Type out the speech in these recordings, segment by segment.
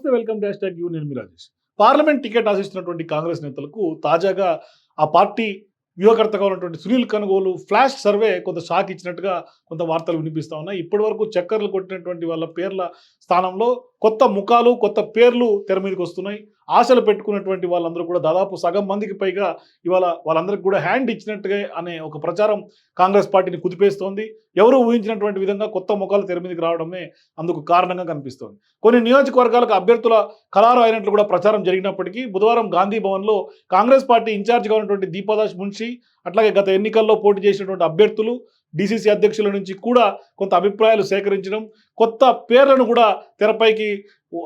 నమస్తే welcome dash tag you నేను Rajesh. Parliament ticket ఆశిస్తున్నటువంటి కాంగ్రెస్ నేతలకు తాజాగా ఆ పార్టీ వ్యూహకర్తగా ఉన్నటువంటి సునీల్ కనుగోలు ఫ్లాష్ సర్వే కొంత షాక్ ఇచ్చినట్టుగా కొంత వార్తలు వినిపిస్తా ఉన్నాయి. ఇప్పటి వరకు చక్కర్లు కొట్టినటువంటి వాళ్ళ పేర్ల స్థానంలో కొత్త ముఖాలు కొత్త పేర్లు తెర మీదకి వస్తున్నాయి. ఆశలు పెట్టుకున్నటువంటి వాళ్ళందరూ కూడా దాదాపు సగం మందికి పైగా ఇవాళ వాళ్ళందరికీ కూడా హ్యాండ్ ఇచ్చినట్టుగా అనే ఒక ప్రచారం కాంగ్రెస్ పార్టీని కుదిపేస్తోంది. ఎవరు ఊహించినటువంటి విధంగా కొత్త ముఖాలు తెర మీదకి రావడమే అందుకు కారణంగా కనిపిస్తోంది. కొన్ని నియోజకవర్గాలకు అభ్యర్థుల ఖరారు అయినట్లు కూడా ప్రచారం జరిగినప్పటికీ బుధవారం గాంధీ భవన్లో కాంగ్రెస్ పార్టీ ఇన్ఛార్జిగా ఉన్నటువంటి దీపాదాస్ మున్షి అట్లాగే గత ఎన్నికల్లో పోటీ చేసినటువంటి అభ్యర్థులు డిసిసి అధ్యక్షుల నుంచి కూడా కొంత అభిప్రాయాలు సేకరించడం కొత్త పేర్లను కూడా తెరపైకి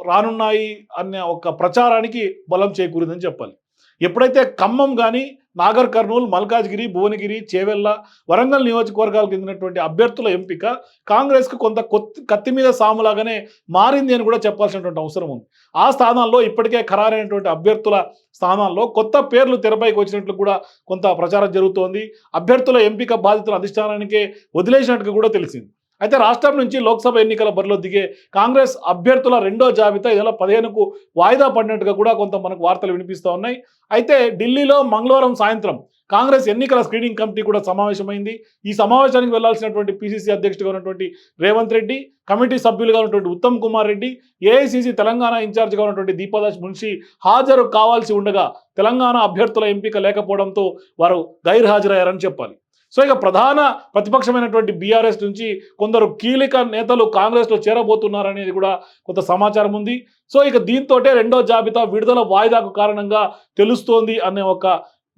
రానున్నాయి అనే ఒక ప్రచారానికి బలం చేకూరిందని చెప్పాలి. ఎప్పుడైతే ఖమ్మం కానీ నాగర్ కర్నూలు మల్కాజ్గిరి భువనగిరి చేవెళ్ళ వరంగల్ నియోజకవర్గాలకు చెందినటువంటి అభ్యర్థుల ఎంపిక కాంగ్రెస్కు కొంత కొత్తి కత్తి మీద సాములాగానే మారింది అని కూడా చెప్పాల్సినటువంటి అవసరం ఉంది. ఆ స్థానాల్లో ఇప్పటికే ఖరారైనటువంటి అభ్యర్థుల స్థానాల్లో కొత్త పేర్లు తెరపైకి వచ్చినట్లు కూడా కొంత ప్రచారం జరుగుతోంది. అభ్యర్థుల ఎంపిక బాధితుల అధిష్టానానికే వదిలేసినట్టుగా కూడా తెలిసింది. అయితే రాష్ట్రం నుంచి లోక్సభ ఎన్నికల బరిలో దిగే కాంగ్రెస్ అభ్యర్థుల రెండో జాబితా ఇదిలో పదిహేనుకు వాయిదా పడినట్టుగా కూడా కొంత మనకు వార్తలు వినిపిస్తూ ఉన్నాయి. అయితే ఢిల్లీలో మంగళవారం సాయంత్రం కాంగ్రెస్ ఎన్నికల స్క్రీనింగ్ కమిటీ కూడా సమావేశమైంది. ఈ సమావేశానికి వెళ్ళాల్సినటువంటి పిసిసి అధ్యక్షుడిగా ఉన్నటువంటి రేవంత్ రెడ్డి కమిటీ సభ్యులుగా ఉన్నటువంటి ఉత్తమ్ కుమార్ రెడ్డి ఏఐసిసి తెలంగాణ ఇన్ఛార్జిగా ఉన్నటువంటి దీపాదాస్ మున్షి హాజరు కావాల్సి ఉండగా తెలంగాణ అభ్యర్థుల ఎంపిక లేకపోవడంతో వారు గైర్హాజరయ్యారని చెప్పాలి. సో ఇక ప్రధాన ప్రతిపక్షమైనటువంటి బీఆర్ఎస్ నుంచి కొందరు కీలక నేతలు కాంగ్రెస్లో చేరబోతున్నారనేది కూడా కొంత సమాచారం ఉంది. సో ఇక దీంతో రెండో జాబితా విడుదల వాయిదాకు కారణంగా తెలుస్తోంది అనే ఒక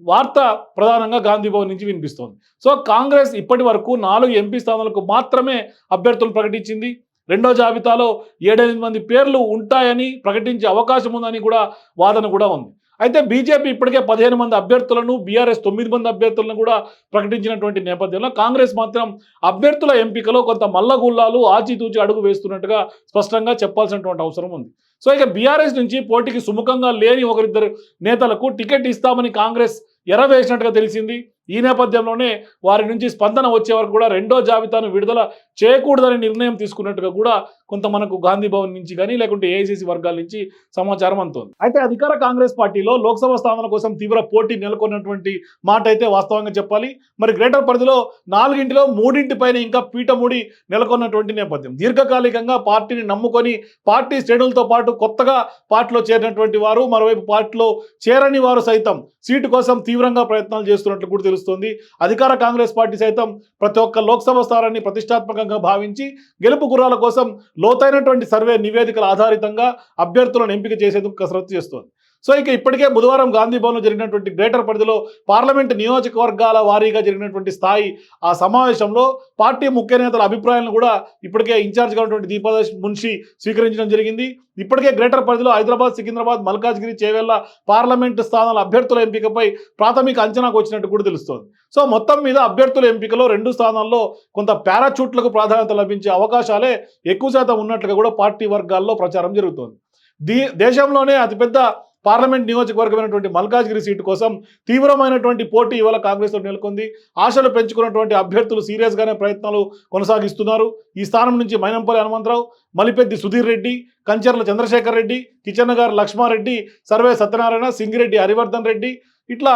వార్త ప్రధానంగా గాంధీ భవన్ నుంచి వినిపిస్తోంది. సో కాంగ్రెస్ ఇప్పటి వరకు నాలుగు ఎంపీ స్థానాలకు మాత్రమే అభ్యర్థులు ప్రకటించింది. రెండో జాబితాలో ఏడెనిమిది మంది పేర్లు ఉంటాయని ప్రకటించే అవకాశం ఉందని కూడా వాదన కూడా ఉంది. అయితే బీజేపీ ఇప్పటికే పదిహేను మంది అభ్యర్థులను బీఆర్ఎస్ తొమ్మిది మంది అభ్యర్థులను కూడా ప్రకటించినటువంటి నేపథ్యంలో కాంగ్రెస్ మాత్రం అభ్యర్థుల ఎంపికలో కొంత మల్లగుల్లాలు ఆచితూచి అడుగు వేస్తున్నట్టుగా స్పష్టంగా చెప్పాల్సినటువంటి అవసరం ఉంది. సో ఇక బీఆర్ఎస్ నుంచి పోటీకి సుముఖంగా లేని ఒకరిద్దరు నేతలకు టికెట్ ఇస్తామని కాంగ్రెస్ ఎరవేసినట్టుగా తెలిసింది. ఈ నేపథ్యంలోనే వారి నుంచి స్పందన వచ్చే వరకు కూడా రెండో జాబితాను విడుదల చేయకూడదని నిర్ణయం తీసుకున్నట్టుగా కూడా కొంత మనకు గాంధీ భవన్ నుంచి కానీ లేకుంటే ఏఐసిసి వర్గాల నుంచి సమాచారం అందుతోంది. అయితే అధికార కాంగ్రెస్ పార్టీలో లోక్సభ స్థానాల కోసం తీవ్ర పోటీ నెలకొన్నటువంటి మాట అయితే వాస్తవంగా చెప్పాలి. మరి గ్రేటర్ పరిధిలో నాలుగింటిలో మూడింటి పైన ఇంకా పీఠముడి నెలకొన్నటువంటి నేపథ్యం. దీర్ఘకాలికంగా పార్టీని నమ్ముకొని పార్టీ శ్రేణులతో పాటు కొత్తగా పార్టీలో చేరినటువంటి వారు మరోవైపు పార్టీలో చేరని వారు సైతం సీటు కోసం తీవ్రంగా ప్రయత్నాలు చేస్తున్నట్లు కూడా తెలుస్తోంది. అధికార కాంగ్రెస్ పార్టీ సైతం ప్రతి ఒక్క లోక్సభ స్థానాన్ని ప్రతిష్టాత్మకంగా భావించి గెలుపు గుర్రాల కోసం లోతైనటువంటి సర్వే నివేదికల ఆధారితంగా అభ్యర్థులను ఎంపిక చేసేందుకు కసరత్తు చేస్తోంది. సో ఇక ఇప్పటికే బుధవారం గాంధీ భవన్లో జరిగినటువంటి గ్రేటర్ పరిధిలో పార్లమెంట్ నియోజకవర్గాల వారీగా జరిగినటువంటి స్థాయి ఆ సమావేశంలో పార్టీ ముఖ్య నేతల అభిప్రాయాలను కూడా ఇప్పటికే ఇన్ఛార్జ్గా ఉన్నటువంటి దీపాదాస్ మున్షి స్వీకరించడం జరిగింది. ఇప్పటికే గ్రేటర్ పరిధిలో హైదరాబాద్ సికింద్రాబాద్ మల్కాజ్గిరి చేవెళ్ళ పార్లమెంటు స్థానాల అభ్యర్థుల ఎంపికపై ప్రాథమిక అంచనాకు వచ్చినట్టు కూడా తెలుస్తోంది. సో మొత్తం మీద అభ్యర్థుల ఎంపికలో రెండు స్థానాల్లో కొంత పారాచూట్లకు ప్రాధాన్యత లభించే అవకాశాలే ఎక్కువ శాతం ఉన్నట్లుగా కూడా పార్టీ వర్గాల్లో ప్రచారం జరుగుతోంది. దీ దేశంలోనే అతిపెద్ద పార్లమెంట్ నియోజకవర్గమైనటువంటి మల్కాజ్గిరి సీటు కోసం తీవ్రమైనటువంటి పోటీ ఇవాళ కాంగ్రెస్లో నెలకొంది. ఆశలు పెంచుకున్నటువంటి అభ్యర్థులు సీరియస్గానే ప్రయత్నాలు కొనసాగిస్తున్నారు. ఈ స్థానం నుంచి మైనంపల్లి హనుమంతరావు మలిపెద్ది సుధీర్ రెడ్డి కంచర్ల చంద్రశేఖర్ రెడ్డి కిచెన్న గారు లక్ష్మారెడ్డి సర్వే సత్యనారాయణ సింగిరెడ్డి హరివర్ధన్ రెడ్డి ఇట్లా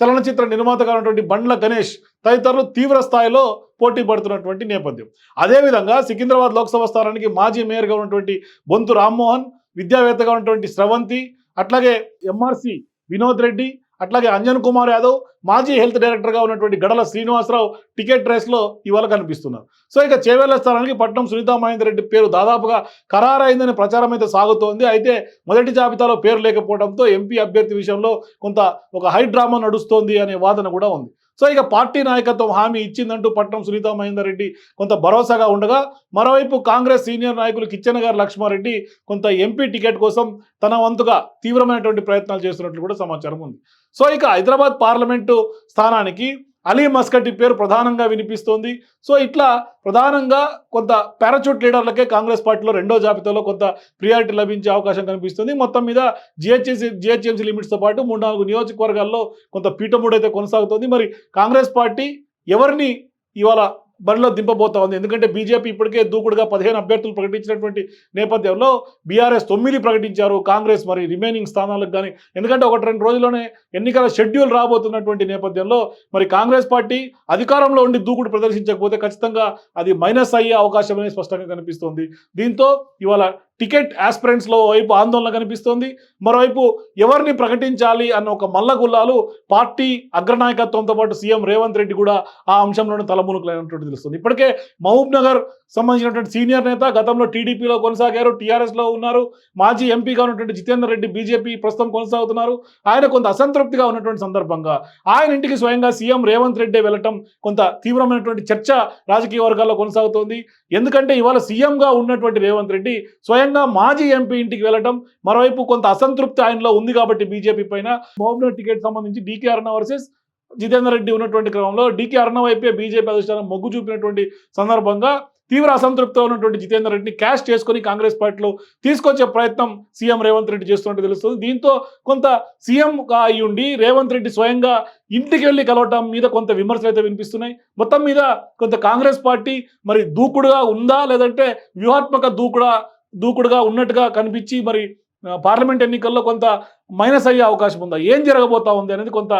చలనచిత్ర నిర్మాతగా ఉన్నటువంటి బండ్ల గణేష్ తదితరులు తీవ్ర స్థాయిలో పోటీ పడుతున్నటువంటి నేపథ్యం. అదేవిధంగా సికింద్రాబాద్ లోక్సభ స్థానానికి మాజీ మేయర్గా ఉన్నటువంటి బొంతు రామ్మోహన్ విద్యావేత్తగా ఉన్నటువంటి స్రవంతి అట్లాగే ఎంఆర్సీ వినోద్ రెడ్డి అట్లాగే అంజన్ కుమార్ యాదవ్ మాజీ హెల్త్ డైరెక్టర్గా ఉన్నటువంటి గడల శ్రీనివాసరావు టికెట్ రేస్లో ఇవాళ కనిపిస్తున్నారు. సో ఇక చేవేళ్ళ స్థానానికి పట్నం సునీతా మహేందర్ రెడ్డి పేరు దాదాపుగా ఖరారైందని ప్రచారం అయితే సాగుతోంది. అయితే మొదటి జాబితాలో పేరు లేకపోవడంతో ఎంపీ అభ్యర్థి విషయంలో కొంత ఒక హై డ్రామా నడుస్తోంది అనే వాదన కూడా ఉంది. సో ఇక పార్టీ నాయకత్వం హామీ ఇచ్చిందంటూ పట్నం సునీత మహేందర్ రెడ్డి కొంత భరోసాగా ఉండగా మరోవైపు కాంగ్రెస్ సీనియర్ నాయకులు కిచ్చెన గారు లక్ష్మారెడ్డి కొంత ఎంపీ టికెట్ కోసం తన వంతుగా తీవ్రమైనటువంటి ప్రయత్నాలు చేస్తున్నట్లు కూడా సమాచారం ఉంది. సో ఇక హైదరాబాద్ పార్లమెంటు స్థానానికి అలీ మస్కటి పేరు ప్రధానంగా వినిపిస్తోంది. సో ఇట్లా ప్రధానంగా కొంత పారాచూట్ లీడర్లకే కాంగ్రెస్ పార్టీలో రెండో జాబితాలో కొంత ప్రియారిటీ లభించే అవకాశం కనిపిస్తుంది. మొత్తం మీద జిహెచ్ఎంసీ జిహెచ్ఎంసీ లిమిట్స్తో పాటు మూడు నాలుగు నియోజకవర్గాల్లో కొంత పీఠముడు అయితే కొనసాగుతోంది. మరి కాంగ్రెస్ పార్టీ ఎవరిని ఇవాళ బరిలో దింపబోతా ఉంది ఎందుకంటే బీజేపీ ఇప్పటికే దూకుడుగా పదిహేను అభ్యర్థులు ప్రకటించినటువంటి నేపథ్యంలో బీఆర్ఎస్ తొమ్మిది ప్రకటించారు కాంగ్రెస్ మరి రిమైనింగ్ స్థానాలకు కానీ ఎందుకంటే ఒకటి రెండు రోజుల్లోనే ఎన్నికల షెడ్యూల్ రాబోతున్నటువంటి నేపథ్యంలో మరి కాంగ్రెస్ పార్టీ అధికారంలో ఉండి దూకుడు ప్రదర్శించకపోతే ఖచ్చితంగా అది మైనస్ అయ్యే అవకాశం అనేది స్పష్టంగా కనిపిస్తోంది. దీంతో ఇవాళ టికెట్ ఆస్పిరెంట్స్లో వైపు ఆందోళన కనిపిస్తోంది. మరోవైపు ఎవరిని ప్రకటించాలి అన్న ఒక మల్లగుల్లాలు పార్టీ అగ్రనాయకత్వంతో పాటు సీఎం రేవంత్ రెడ్డి కూడా ఆ అంశంలోనే తలమునుకులైనటువంటి తెలుస్తుంది. ఇప్పటికే మహబూబ్ నగర్ సంబంధించినటువంటి సీనియర్ నేత గతంలో టీడీపీలో కొనసాగారు టీఆర్ఎస్లో ఉన్నారు. మాజీ ఎంపీగా ఉన్నటువంటి జితేందర్ రెడ్డి బీజేపీ ప్రస్తుతం కొనసాగుతున్నారు. ఆయన కొంత అసంతృప్తిగా ఉన్నటువంటి సందర్భంగా ఆయన ఇంటికి స్వయంగా సీఎం రేవంత్ రెడ్డి వెళ్ళటం కొంత తీవ్రమైనటువంటి చర్చ రాజకీయ వర్గాల్లో కొనసాగుతోంది. ఎందుకంటే ఇవాళ సీఎంగా ఉన్నటువంటి రేవంత్ రెడ్డి స్వయంగా మాజీ ఎంపీ ఇంటికి వెళ్ళటం మరోవైపు కొంత అసంతృప్తి ఆయనలో ఉంది కాబట్టి బీజేపీ పైన. మహబూబ్నగర్ టికెట్ సంబంధించి డీకే అరుణ వర్సెస్ జితేందర్ రెడ్డి ఉన్నటువంటి క్రమంలో డీకే అరుణ వైపే బీజేపీ అధిష్టానం మొగ్గు చూపినటువంటి సందర్భంగా తీవ్ర అసంతృప్తితో ఉన్నటువంటి జితేందర్ రెడ్డిని క్యాష్ చేసుకొని కాంగ్రెస్ పార్టీలో తీసుకొచ్చే ప్రయత్నం సీఎం రేవంత్ రెడ్డి చేస్తున్నట్టు తెలుస్తుంది. దీంతో కొంత సీఎంగా అయి ఉండి రేవంత్ రెడ్డి స్వయంగా ఇంటికి వెళ్ళి కలవటం మీద కొంత విమర్శలు అయితే వినిపిస్తున్నాయి. మొత్తం మీద కొంత కాంగ్రెస్ పార్టీ మరి దూకుడుగా ఉందా లేదంటే వ్యూహాత్మక దూకుడా దూకుడుగా ఉన్నట్టుగా కనిపించి మరి పార్లమెంట్ ఎన్నికల్లో కొంత మైనస్ అయ్యే అవకాశం ఉందా? ఏం జరగబోతా ఉంది అనేది కొంత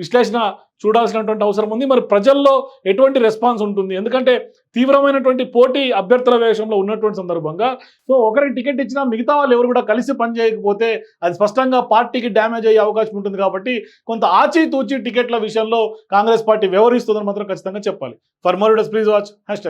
విశ్లేషణ చూడాల్సినటువంటి అవసరం ఉంది. మరి ప్రజల్లో ఎటువంటి రెస్పాన్స్ ఉంటుంది? ఎందుకంటే తీవ్రమైనటువంటి పోటీ అభ్యర్థుల వేషంలో ఉన్నటువంటి సందర్భంగా సో ఒకరికి టికెట్ ఇచ్చినా మిగతా వాళ్ళు ఎవరు కూడా కలిసి పనిచేయకపోతే అది స్పష్టంగా పార్టీకి డ్యామేజ్ అయ్యే అవకాశం ఉంటుంది కాబట్టి కొంత ఆచితూచి టికెట్ల విషయంలో కాంగ్రెస్ పార్టీ వ్యవహరిస్తుందని మాత్రం ఖచ్చితంగా చెప్పాలి. For more please watch hash